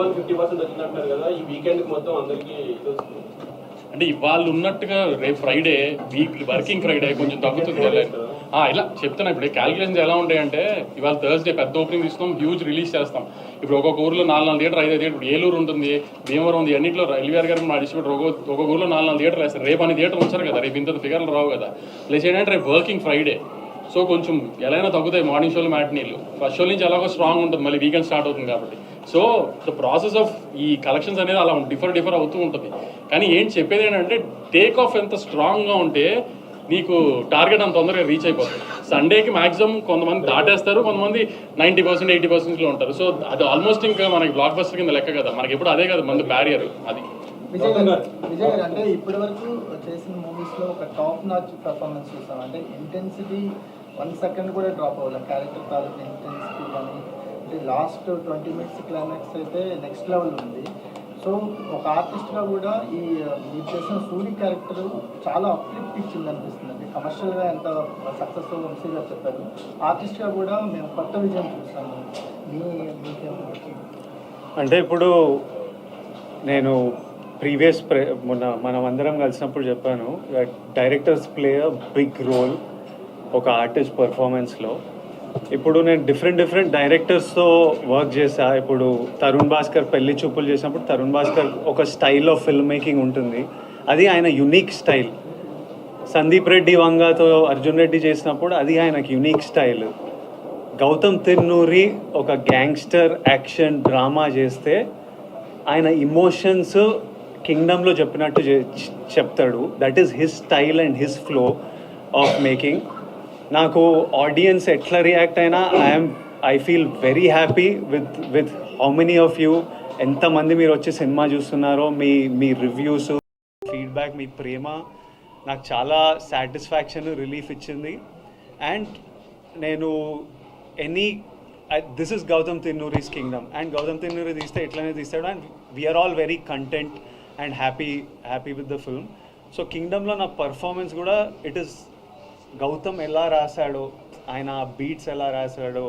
One fifty percent కదా ఈ weekend మొత్తం అందరికి ఇది వస్తుంది. అంటే ఇవాళ ఉన్నట్టుగా రేపు ఫ్రైడే వీక్ వర్కింగ్ ఫ్రైడే కొంచెం తగ్గుతుంది ఇలా చెప్తున్నా ఇప్పుడు క్యాలిక్యులేషన్స్ ఎలా ఉంటాయంటే ఇవాళ థర్స్డే పెద్ద ఓపెనింగ్ ఇస్తాం హ్యూజ్ రిలీజ్ చేస్తాం. ఇప్పుడు ఒక్కొక్క ఊర్లో నాలుగు నాలుగు థియేటర్ ఐదు థియేటర్ ఇప్పుడు ఏలూరు ఉంటుంది భీమవరం ఉంది అన్నింటిలో ఎల్వీఆర్ గారు మా డిస్ట్రిబ్యూటర్ ఒక్కొక్క ఊర్లో నాలుగు నాలుగు థియేటర్ వేస్తారు. రేపు అన్ని థియేటర్ ఉంచారు కదా రేపు ఇంత ఫిగర్లు రావు కదా. ప్లస్ ఏంటంటే రేపు వర్కింగ్ ఫ్రైడే సో కొంచెం ఎలా తగ్గుతాయి మార్నింగ్ షోలు మ్యాట్నీలు ఫస్ట్ షో నుంచి ఎలాగో స్ట్రాంగ్ ఉంటుంది మళ్ళీ వీకెండ్ స్టార్ట్ అవుతుంది కాబట్టి. సో ద ప్రాసెస్ ఆఫ్ ఈ కలెక్షన్స్ అనేది అలా డిఫర్ డిఫర్ అవుతూ ఉంటుంది. కానీ ఏం చెప్పేది ఏంటంటే టేక్ ఆఫ్ ఎంత స్ట్రాంగ్గా ఉంటే నీకు టార్గెట్ అంత తొందరగా రీచ్ అయిపోతుంది. సండేకి మాక్సిమం కొంతమంది దాటేస్తారు కొంతమంది నైంటీ పర్సెంట్ ఎయిటీ పర్సెంట్లో ఉంటారు. సో అది ఆల్మోస్ట్ ఇంకా మనకి బ్లాక్ బస్టర్ కింద లెక్క కదా. మనకి ఎప్పుడు అదే కదా మంది బ్యారియర్ అది. విజయ్ గారు విజయ్ గారు అంటే ఇప్పటి వరకు చేసిన మూవీస్లో ఒక టాప్ నాచ్ పర్ఫార్మెన్స్ చూసాం అంటే ఇంటెన్సిటీ వన్ సెకండ్ కూడా డ్రాప్ అవ్వాలి క్యారెక్టర్ తాలూకు ఇంటెన్సిటీ కానీ లాస్ట్ ట్వంటీ మినిట్స్ క్లైమాక్స్ అయితే నెక్స్ట్ లెవెల్ ఉంది. సో ఒక ఆర్టిస్ట్గా కూడా ఈ మీరు చేసిన సూర్య క్యారెక్టర్ చాలా అప్లిఫ్ట్ ఇచ్చింది అనిపిస్తుంది కమర్షియల్గా ఎంత సక్సెస్ఫుల్ వంశీ గారు చెప్పారు. ఆర్టిస్ట్గా కూడా మేము కొత్త విజయం చూస్తాము మీ అంటే ఇప్పుడు నేను ప్రీవియస్ ప్రే మొన్న మనం అందరం కలిసినప్పుడు చెప్పాను directors play a big role ఒక ఆర్టిస్ట్ పర్ఫార్మెన్స్లో ఇప్పుడు నేను డిఫరెంట్ డిఫరెంట్ డైరెక్టర్స్తో వర్క్ చేశా. ఇప్పుడు తరుణ్ భాస్కర్ పెళ్ళి చూపులు చేసినప్పుడు తరుణ్ భాస్కర్ ఒక స్టైల్ ఆఫ్ ఫిల్మ్ మేకింగ్ ఉంటుంది. అది ఆయన యునిక్ స్టైల్ సందీప్ రెడ్డి వంగతో అర్జున్ రెడ్డి చేసినప్పుడు అది ఆయనకి యునిక్ స్టైల్ గౌతమ్ తిన్నూరి ఒక గ్యాంగ్స్టర్ యాక్షన్ డ్రామా చేస్తే ఆయన ఇమోషన్స్ కింగ్డమ్లో చెప్పినట్టు చెప్తాడు. That is his style and his flow of making నాకు ఆడియన్స్ ఎట్లా రియాక్ట్ అయినా I'm I feel very happy with with how many of you ఎంతమంది మీరు వచ్చి సినిమా చూస్తున్నారో మీ మీ రివ్యూస్ ఫీడ్బ్యాక్ మీ ప్రేమ నాకు చాలా సాటిస్ఫాక్షన్ రిలీఫ్ ఇచ్చింది. అండ్ నేను any this is Gowtam Tinnanuri's Kingdom and Gowtam Tinnanuri తీస్తే ఇట్లనే తీస్తాడు? And we are all very content and happy happy with the film so కింగ్డమ్లో నా పర్ఫార్మెన్స్ కూడా ఇట్ ఇస్ గౌతమ్ ఎలా రాశాడో ఆయన ఆ బీట్స్ ఎలా రాశాడో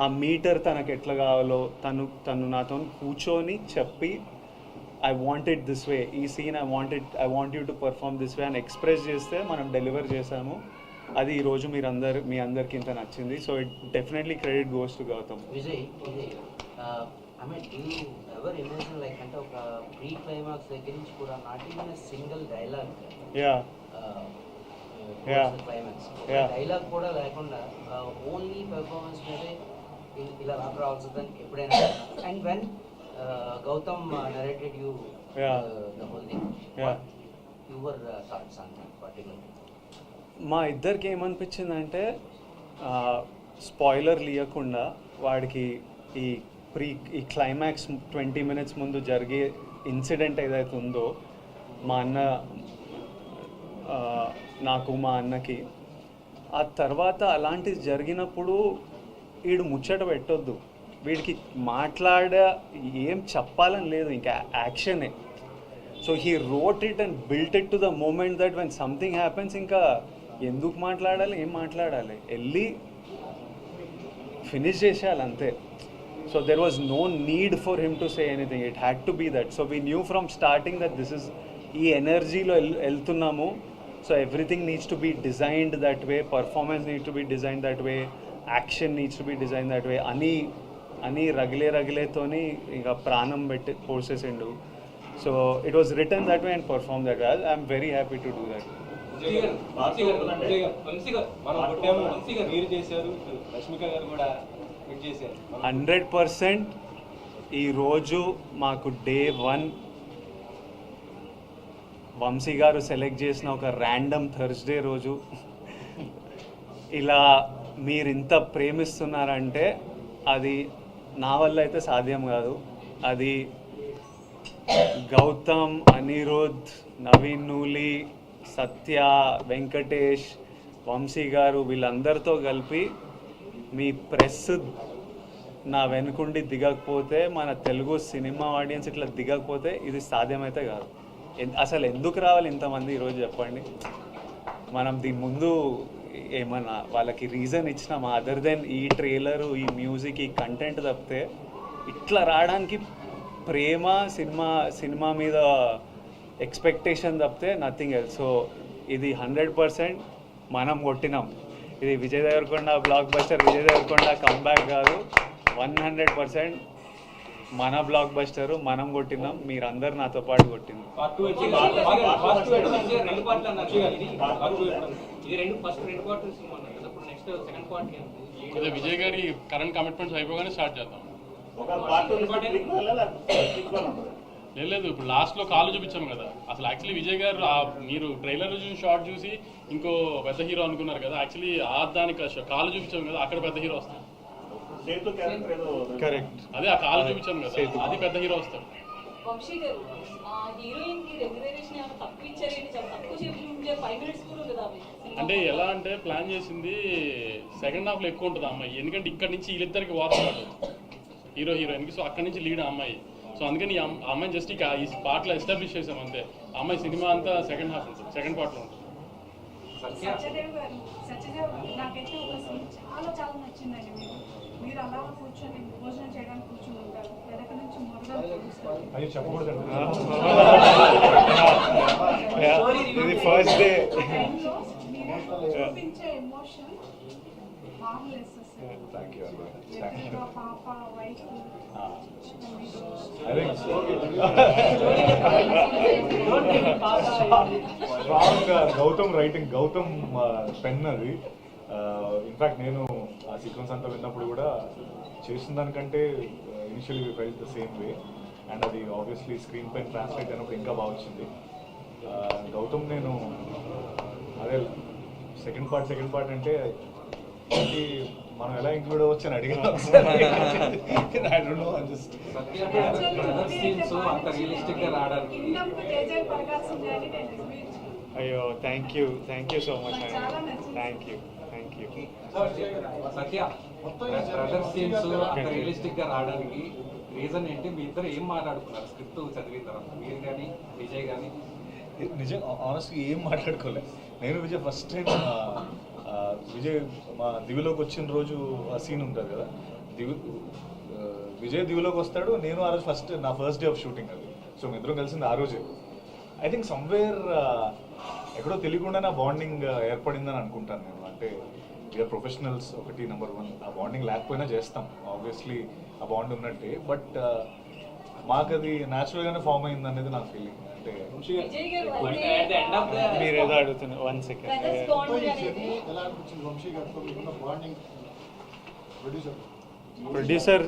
ఆ మీటర్ తనకు ఎట్లా కావాలో తను తను నాతో కూర్చొని చెప్పి I want it this way ఈ scene I want it I want you to perform this way అని ఎక్స్ప్రెస్ చేస్తే మనం డెలివర్ చేసాము అది ఈరోజు మీరు అందరు మీ అందరికి ఇంత నచ్చింది. So it definitely credit goes to Gowtam. Vijay I mean you ever imagine like అంటే ఒక ప్రీ క్లైమాక్స్ దగ్గర నుంచి కూడా not even single dialogue ya. Climax. Dialogue కూడా లేకుండా ఓన్లీ పెర్ఫార్మెన్స్ మీదే ఇలా నాకు రావాల్సిందని ఎప్పుడైనా and when Gowtam narrated you. The whole thing. Your thoughts on particular మా ఇద్దరికి ఏమనిపించిందంటే స్పాయిలర్ లేకుండా వాడికి ఈ ప్రీ ఈ క్లైమాక్స్ ట్వంటీ మినిట్స్ ముందు జరిగే ఇన్సిడెంట్ ఏదైతే ఉందో మా అన్న నాకు మా అన్నకి. ఆ తర్వాత అలాంటిది జరిగినప్పుడు వీడు ముచ్చట పెట్టొద్దు. వీడికి మాట్లాడ ఏం చెప్పాలని లేదు ఇంకా యాక్షనే. So he wrote it and built it to the moment that when something happens ఇంకా ఎందుకు మాట్లాడాలి ఏం మాట్లాడాలి? వెళ్ళి ఫినిష్ చేసేయాలి అంతే. So there was no need for him to say anything it had to be that so we knew from starting that this is ఈ ఎనర్జీలో వెళ్తున్నాము. So everything needs to be designed that way performance need to be design that way action needs to be design that way అని అని రగిలే రగిలేతోని ఇంకా ప్రాణం పెట్టి పోసేసిండు so it was return that way and perform that I'm very happy to do that hundred percent ఈరోజు మాకు day one Vamsi గారు సెలెక్ట్ చేసిన ఒక ర్యాండమ్ థర్స్డే రోజు. ఇలా మీరు ఇంత ప్రేమిస్తున్నారంటే అది నా వల్ల అయితే సాధ్యం కాదు. అది గౌతమ్ అనిరుద్ నవీన్ నూలి సత్య వెంకటేష్ వంశీ గారు వీళ్ళందరితో కలిపి మీ ప్రెస్ నా వెనుకుండి దిగకపోతే మన తెలుగు సినిమా ఆడియన్స్ ఇట్లా దిగకపోతే ఇది సాధ్యమైతే కాదు. అసలు ఎందుకు రావాలి ఇంతమంది ఈరోజు చెప్పండి? మనం దీని ముందు ఏమన్నా వాళ్ళకి రీజన్ ఇచ్చినాం అదర్ దెన్ ఈ ట్రైలరు ఈ మ్యూజిక్ ఈ కంటెంట్ తప్పితే ఇట్లా రావడానికి ప్రేమ సినిమా సినిమా మీద ఎక్స్పెక్టేషన్ తప్పితే నథింగ్ ఎల్స్ సో ఇది హండ్రెడ్ పర్సెంట్ మనం కొట్టినాం. ఇది Vijay Deverakonda block buster Vijay Deverakonda comeback కాదు. వన్ హండ్రెడ్ పర్సెంట్ మన బ్లాక్ బస్టర్ మనం కొట్టినాం మీరందరు నాతో పాటు కొద్దిగా విజయ్ గారి కరెంట్ కమిట్మెంట్స్ అయిపోగానే స్టార్ట్ చేద్దాం. లేదు లేదు. ఇప్పుడు లాస్ట్లో కాలు చూపించాం కదా. అసలు యాక్చువల్లీ విజయ్ గారు ఆ మీరు ట్రైలర్ చూసి షార్ట్ చూసి ఇంకో పెద్ద హీరో అనుకున్నారు కదా. యాక్చువల్లీ ఆ దానికి కాలు చూపించాం కదా. అక్కడ పెద్ద హీరో వస్తాడు. కరెక్ట్ అదే ఆ కాలు చూపించాం కదా. అది పెద్ద హీరో వస్తాడు. వంశీ గారు ఆ హీరోయిన్కి రెమ్యునరేషన్ ఏమైనా తక్కువ ఇచ్చారేంటి చాలా తక్కువ చూపించే ఫైవ్ మినిట్స్ కూడా ఉండదు అవి అంటే ఎలా అంటే ప్లాన్ చేసింది సెకండ్ హాఫ్లో ఎక్కువ ఉంటుంది అమ్మాయి. ఎందుకంటే ఇక్కడ నుంచి వీళ్ళిద్దరికి వార్త హీరో హీరోయిన్కి సో అక్కడ నుంచి లీడ్ ఆ అమ్మాయి. సో అందుకని ఆ అమ్మాయిని జస్ట్ ఇక ఈ పార్ట్లో ఎస్టాబ్లిష్ చేసాం అంతే. అమ్మాయి సినిమా అంతా సెకండ్ హాఫ్ ఉంటుంది. సెకండ్ పార్ట్లో ఉంటుంది. సత్యదేవ్ గారు సత్యదేవ్ నాకైతే ఒక సీన్ చాలా చాలా నచ్చిందండి. మీరు మీరు అలా కూర్చొని భోజనం చేయడానికి కూర్చొని ఉంటారు. వెనక నుంచి ఇది ఫస్ట్ డే చూపించే emotion strong Gowtam writing Gowtam pen అది. ఇన్ఫాక్ట్ నేను ఆ సీక్వెన్స్ అంతా విన్నప్పుడు కూడా చేసిన దానికంటే initially felt the same way and అది ఆబ్వియస్లీ స్క్రీన్ పైన ట్రాన్స్లేట్ అయినప్పుడు ఇంకా బాగా వచ్చింది. గౌతమ్ నేను అదే సెకండ్ పార్ట్ సెకండ్ పార్ట్ అంటే మనం ఎలా ఇంక్లూడ్ అవ్వచ్చు అని అడిగాను అయ్యో thank you thank you so much thank you Satya brother scenes అంత రియలిస్టిక్గా రావడానికి రీజన్ ఏంటి? మీ ఇద్దరు ఏం మాట్లాడుకున్నారు? స్క్రిప్ట్ చదివిన తర్వాత? మీరు కానీ విజయ్ కానీ నిజం ఆనెస్ట్గా ఏం మాట్లాడుకోలే. నేను విజయ్ ఫస్ట్ టైం విజయ్ మా దివిలోకి వచ్చిన రోజు ఆ సీన్ ఉంటుంది కదా? దివి విజయ్ దివిలోకి వస్తాడు నేను ఆ రోజు ఫస్ట్ నా ఫస్ట్ డే ఆఫ్ షూటింగ్ అది. సో మీ ఇద్దరం కలిసింది ఆ రోజే. ఐ థింక్ సమ్వేర్ ఎక్కడో తెలియకుండా నా బాండింగ్ ఏర్పడిందని అనుకుంటాను నేను. అంటే వీఆర్ ప్రొఫెషనల్స్ ఒకటి నెంబర్ వన్ ఆ బాండింగ్ లేకపోయినా చేస్తాం. ఆబ్వియస్లీ ఆ బాండ్ ఉన్నట్టే. బట్ మాకు అది న్యాచురల్గానే ఫామ్ అయింది అనేది నా ఫీలింగ్ అంటే మీరు ఏదో అడుగుతున్నారు వన్ సెకండ్ ప్రొడ్యూసర్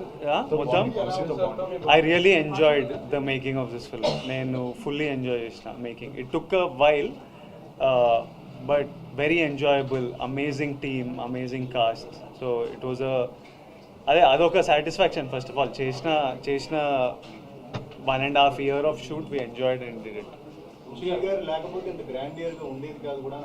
మొత్తం? I really enjoyed the making of this film నేను ఫుల్లీ ఎంజాయ్ చేసిన making it took a while but very enjoyable amazing team amazing cast so it was a అదే అదొక సాటిస్ఫాక్షన్ ఫస్ట్ ఆఫ్ ఆల్ చేసిన చేసిన one and half year of shoot we enjoyed and did it లేకపోతే ఇంత grand ఇయర్గా ఉండేది కాదు కూడా